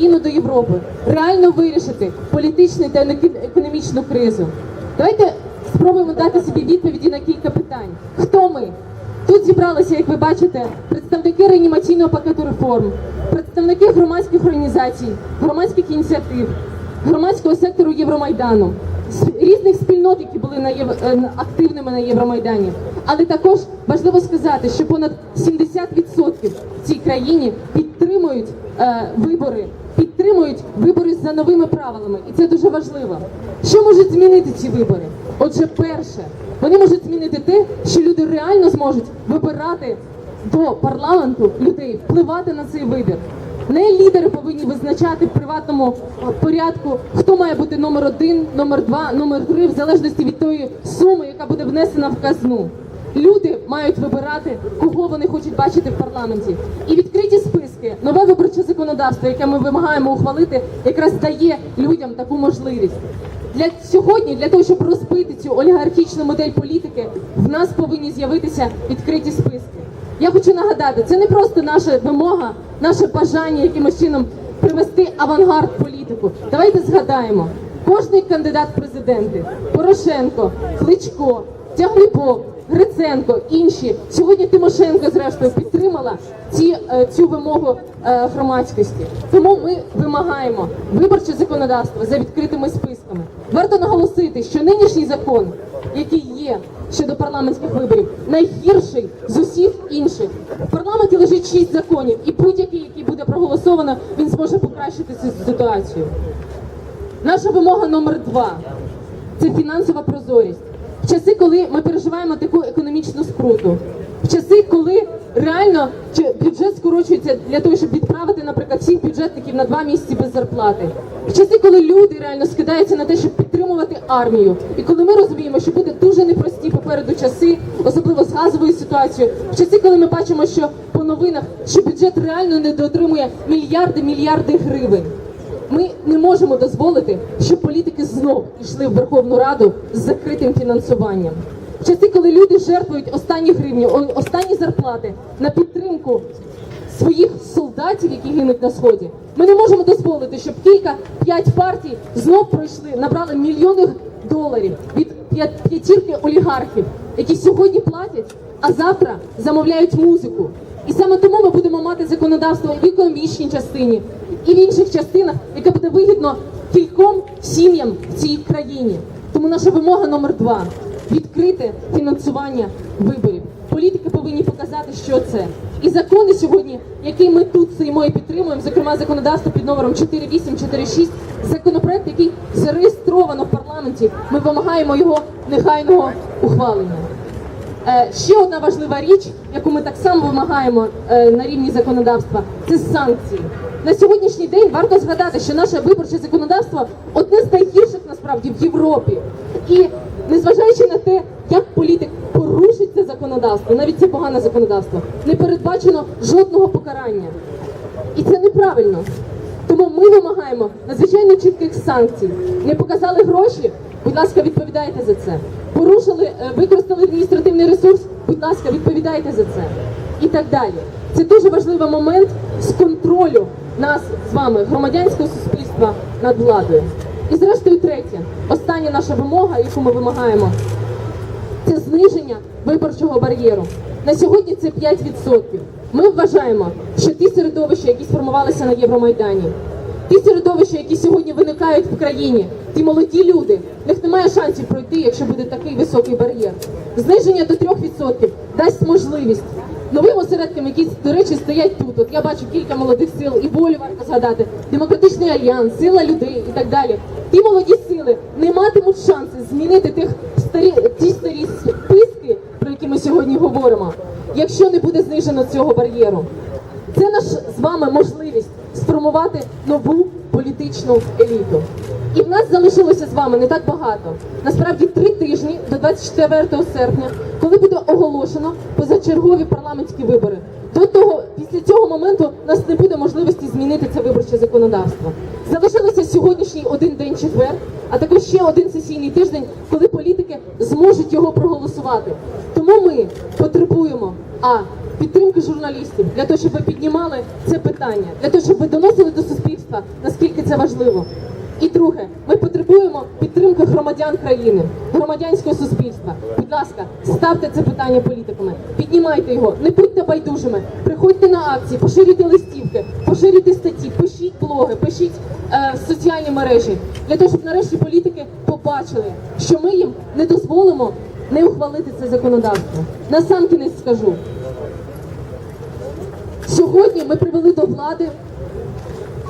Україну до Європи, реально вирішити політичну та економічну кризу. Давайте спробуємо дати собі відповіді на кілька питань. Хто ми? Тут зібралися, як ви бачите, представники реанімаційного пакету реформ, представники громадських організацій, громадських ініціатив, громадського сектору Євромайдану, різних спільнот, які були на Єв... е, активними на Євромайдані. Але також важливо сказати, що понад 70% в цій країні підтримують е, вибори, підтримують вибори за новими правилами, і це дуже важливо. Що можуть змінити ці вибори? Отже, перше, вони можуть змінити те, що люди реально зможуть вибирати до парламенту людей, впливати на цей вибір. Не лідери повинні визначати в приватному е, порядку, хто має бути номер один, номер два, номер три, в залежності від тої суми, яка буде внесена в казну. Люди мають вибирати, кого вони хочуть бачити в парламенті. І відкриті списки, нове виборче законодавство, яке ми вимагаємо ухвалити, якраз дає людям таку можливість. Для сьогодні, для того, щоб розбити цю олігархічну модель політики, в нас повинні з'явитися відкриті списки. Я хочу нагадати, це не просто наша вимога, наше бажання якимось чином привести авангард політику. Давайте згадаємо, кожний кандидат в президенти, Порошенко, Кличко, Тяглибов, Гриценко, інші. Сьогодні Тимошенко, зрештою, підтримала ці, е, цю вимогу е, громадськості. Тому ми вимагаємо виборче законодавство за відкритими списками. Варто наголосити, що нинішній закон, який є щодо парламентських виборів, найгірший з усіх інших. В парламенті лежить шість законів, і будь-який, який буде проголосовано, він зможе покращити цю ситуацію. Наша вимога номер два це фінансова прозорість. В часи, коли ми переживаємо таку економічну скруту, в часи, коли реально бюджет скорочується для того, щоб відправити, наприклад, всіх бюджетників на два місяці без зарплати, в часи, коли люди реально скидаються на те, щоб підтримувати армію, і коли ми розуміємо, що буде дуже непрості попереду часи, особливо з газовою ситуацією, в часи, коли ми бачимо, що по новинах що бюджет реально не дотримує мільярди мільярди гривень. Ми не можемо дозволити, щоб політики знов йшли в Верховну Раду з закритим фінансуванням. В часи, коли люди жертвують останні гривні, останні зарплати на підтримку своїх солдатів, які гинуть на сході, ми не можемо дозволити, щоб кілька п'ять партій знов пройшли, набрали мільйони доларів від п'ят- п'ятірки олігархів, які сьогодні платять, а завтра замовляють музику. І саме тому ми будемо мати законодавство в економічній частині, і в інших частинах, яке буде вигідно кільком сім'ям в цій країні. Тому наша вимога номер два відкрити фінансування виборів. Політики повинні показати, що це. І закони сьогодні, які ми тут стоїмо і підтримуємо, зокрема законодавство під номером 4846, законопроект, який зареєстровано в парламенті. Ми вимагаємо його негайного ухвалення. Е, Ще одна важлива річ, яку ми так само вимагаємо е, на рівні законодавства, це санкції. На сьогоднішній день варто згадати, що наше виборче законодавство одне з найгірших насправді в Європі. І незважаючи на те, як політик порушить це законодавство, навіть це погане законодавство, не передбачено жодного покарання. І це неправильно. Тому ми вимагаємо надзвичайно чітких санкцій. Не показали гроші, будь ласка, відповідайте за це. Порушили, е, використали адміністративний ресурс, будь ласка, відповідайте за це. І так далі. Це дуже важливий момент з контролю нас з вами, громадянського суспільства над владою. І зрештою, третє, остання наша вимога, яку ми вимагаємо, це зниження виборчого бар'єру. На сьогодні це 5%. Ми вважаємо, що ті середовища, які сформувалися на Євромайдані, ті середовища, які сьогодні виникають в країні, ті молоді люди, в них немає шансів пройти, якщо буде такий високий бар'єр. Зниження до 3% дасть можливість новим осередкам, які, до речі, стоять тут. От я бачу кілька молодих сил, і волю варто згадати, демократичний альянс, сила людей і так далі. Ті молоді сили не матимуть шанси змінити тих старі ті старі списки, про які ми сьогодні говоримо, якщо не буде знижено цього бар'єру. Це наш з вами можливість сформувати нову політичну еліту. І в нас залишилося з вами не так багато. Насправді три тижні до 24 серпня, коли буде оголошено позачергові парламентські вибори. До того, після цього моменту, у нас не буде можливості змінити це виборче законодавство. Залишилося сьогоднішній один день четвер, а також ще один сесійний тиждень, коли політики зможуть його проголосувати. Тому ми потребуємо а підтримки журналістів для того, щоб ви піднімали це питання, для того, щоб ви доносили до суспільства, наскільки це важливо. І друге, ми потребуємо підтримки громадян країни, громадянського суспільства. Будь ласка, ставте це питання політиками, піднімайте його, не будьте байдужими, приходьте на акції, поширюйте листівки, поширюйте статті, пишіть блоги, пишіть е, соціальні мережі, для того, щоб нарешті політики побачили, що ми їм не дозволимо не ухвалити це законодавство. На сам кінець скажу. Сьогодні ми привели до влади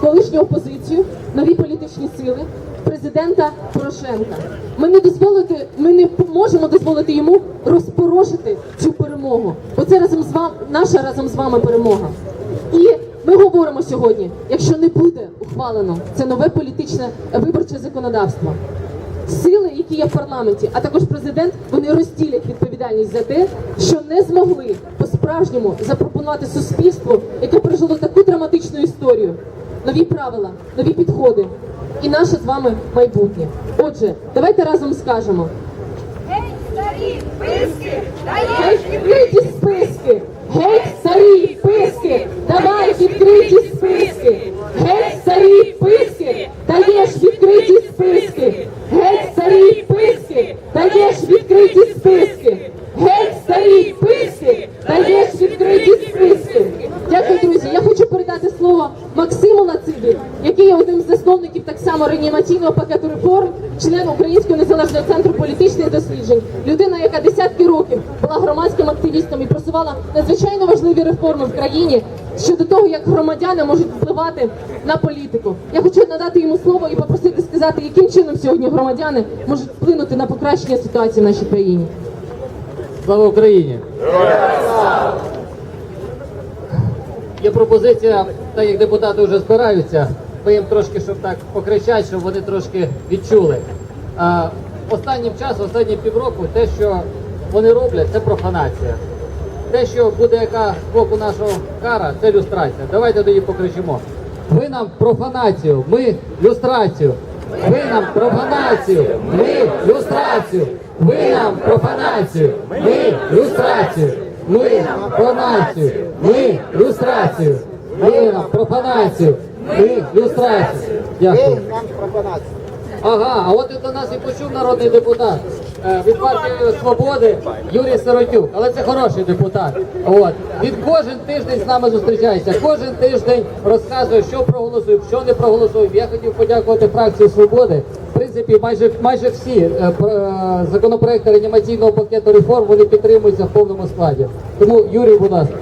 колишню опозицію, нові політичні сили, президента Порошенка. Ми не дозволити, ми не можемо дозволити йому розпорошити цю перемогу. Бо це разом з вами, наша разом з вами перемога. І ми говоримо сьогодні, якщо не буде ухвалено це нове політичне виборче законодавство. Сили, які є в парламенті, а також президент, вони розділять відповідальність за те, що не змогли по-справжньому запропонувати суспільству, яке пережило таку драматичну історію, нові правила, нові підходи і наше з вами майбутнє. Отже, давайте разом скажемо: Гей, старі, писки, геть відкриті списки! Геть старі писки! Давай відкриті списки! Геть старі писки! Даєш відкриті списки! Геть старі писки! Даєш відкриті списки! Геть старі писки! Даєш відкриті списки! Дякую, друзі. Я хочу передати слово Максиму Лацибі, який є одним з засновників так само реанімаційного пакету реформ, член Українського незалежного центру політичних досліджень, людина, яка десятки років була громадським активістом і просувала надзвичайно важливі реформи в країні щодо того, як громадяни можуть впливати на політику. Я хочу надати йому слово і попросити сказати, яким чином сьогодні громадяни можуть вплинути на покращення ситуації в нашій країні. Слава Україні! Є пропозиція, так як депутати вже збираються, ми їм трошки, щоб так покричати, щоб вони трошки відчули. Останнім часом, останні півроку, те, що вони роблять, це профанація. Те, що буде яка з боку нашого кара, це люстрація. Давайте тоді покричимо. Ви нам профанацію, ми люстрацію. Ви нам профанацію, ми люстрацію. Ви нам профанацію, ми люстрацію. Ми нам профанацію, ми люстрацію. Ви нам профанацію, ми люстрацію. Дякую. Ага, а от до нас і почув народний депутат е, від партії Свободи Юрій Сиротюк. Але це хороший депутат. От він кожен тиждень з нами зустрічається. Кожен тиждень розказує, що проголосує, що не проголосує. Я хотів подякувати фракції Свободи. В принципі, майже майже всі е, е, законопроекти реанімаційного пакету реформ вони підтримуються в повному складі. Тому Юрій, будь ласка.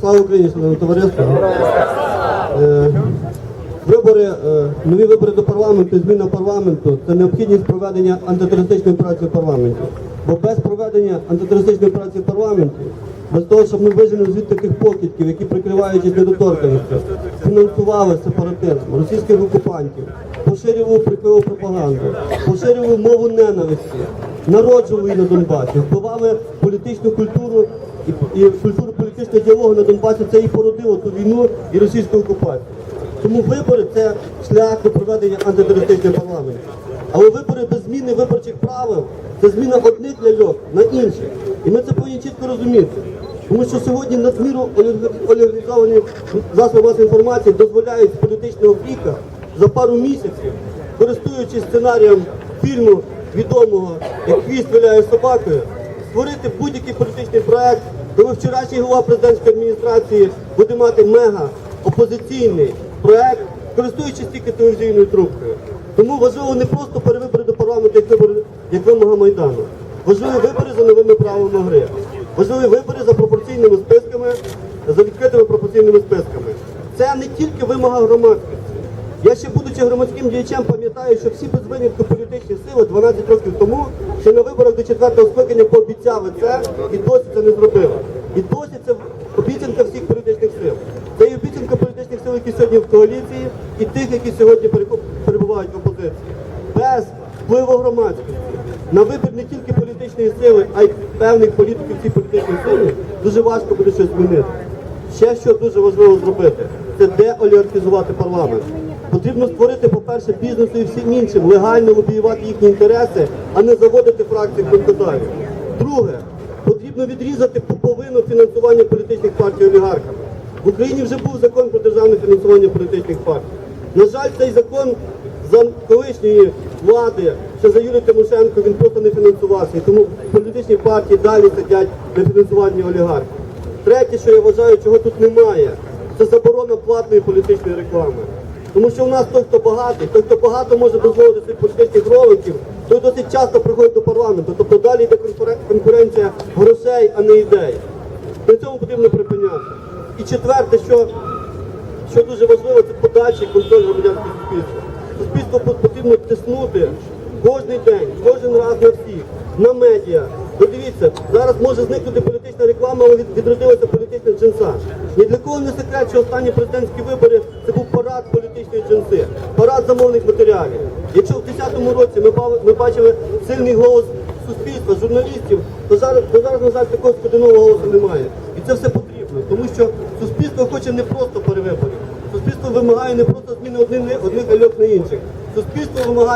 Слава Україні, товариство. Вибори, е, нові вибори до парламенту, зміна парламенту це необхідність проведення антитерористичної операції в парламенті. Бо без проведення антитерористичної операції в парламенті, без того, щоб ми вижили звідти тих покидьків, які прикриваючись недоторканістю, фінансували сепаратизм, російських окупантів, поширювали прикриву пропаганду, поширювали мову ненависті, народжували її на Донбасі, вбивали політичну культуру і, і культуру політичного діалогу на Донбасі це і породило ту війну і російську окупацію. Тому вибори це шлях до проведення антитерористичного парламенту. Але вибори без зміни виборчих правил це зміна одних ляльок на інших. І ми це повинні чітко розуміти. Тому що сьогодні надміру оліг- олігархізовані засоби масової інформації дозволяють з політичного віка за пару місяців, користуючись сценарієм фільму відомого, як хвіст виляє собакою, створити будь-який політичний проект, коли вчорашній голова президентської адміністрації буде мати мега опозиційний проект, користуючись тільки телевізійною трубкою. Тому важливо не просто перевибори до парламенту, як вибори, як вимога Майдану. Важливі вибори за новими правилами гри. Важливі вибори за пропорційними списками, за відкритими пропорційними списками. Це не тільки вимога громадськості. Я ще будучи громадським діячем, пам'ятаю, що всі без винятку політичні сили 12 років тому, ще на виборах до четвертого скликання пообіцяли це і досі це не зробили. І досі це обіцянка всіх політичних сил. Це і обіцянка політичних сил, які сьогодні в коаліції, і тих, які сьогодні перебувають в опозиції. Без впливу громадськості на вибір не тільки політичної сили, а й певних політиків цієї політичної сили дуже важко буде щось змінити. Ще що дуже важливо зробити, це деолігархізувати парламент. Потрібно створити, по-перше, бізнесу і всім іншим, легально лобіювати їхні інтереси, а не заводити фракції конкурсантів. Друге, потрібно відрізати пуповину фінансування політичних партій олігархам. Україні вже був закон про державне фінансування політичних партій. На жаль, цей закон за колишньої влади, ще за Юлію Тимошенко, він просто не фінансувався. І тому політичні партії далі сидять на фінансуванні олігархів. Третє, що я вважаю, чого тут немає, це заборона платної політичної реклами. Тому що у нас той, хто багатий, той, хто багато може дозволити собі політичних роликів, той досить часто приходить до парламенту. Тобто далі йде конкуренція грошей, а не ідей. І четверте, що, що дуже важливо, це подальший контроль громадянського суспільства. Суспільство потрібно тиснути кожен день, кожен раз на всіх, на медіа. Ви дивіться, зараз може зникнути політична реклама, але відродилася політична джинса. Ні для кого не секрет, що останні президентські вибори це був парад політичної джинси, парад замовних матеріалів. Якщо в 10-му році ми, бачили сильний голос суспільства, журналістів, то зараз, то зараз на жаль, такого складеного голосу немає. І це все потрібно, тому що суспільство хоче не просто перевиборів. Суспільство вимагає не просто зміни одних, одних гальок на інших. Суспільство вимагає